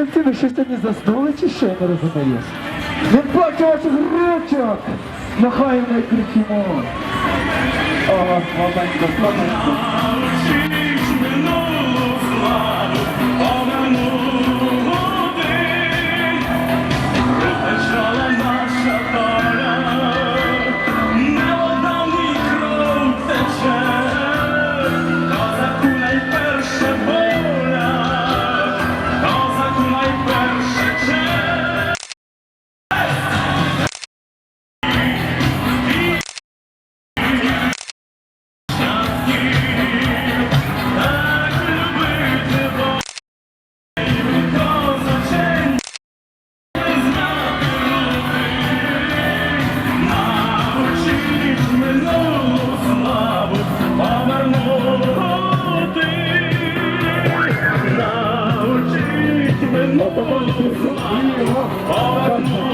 не всі ви щось сьогодні заснули, чи що я не розумію? Не бачу ваших ручок! Нехай не кричимо! Ага, 아니에요.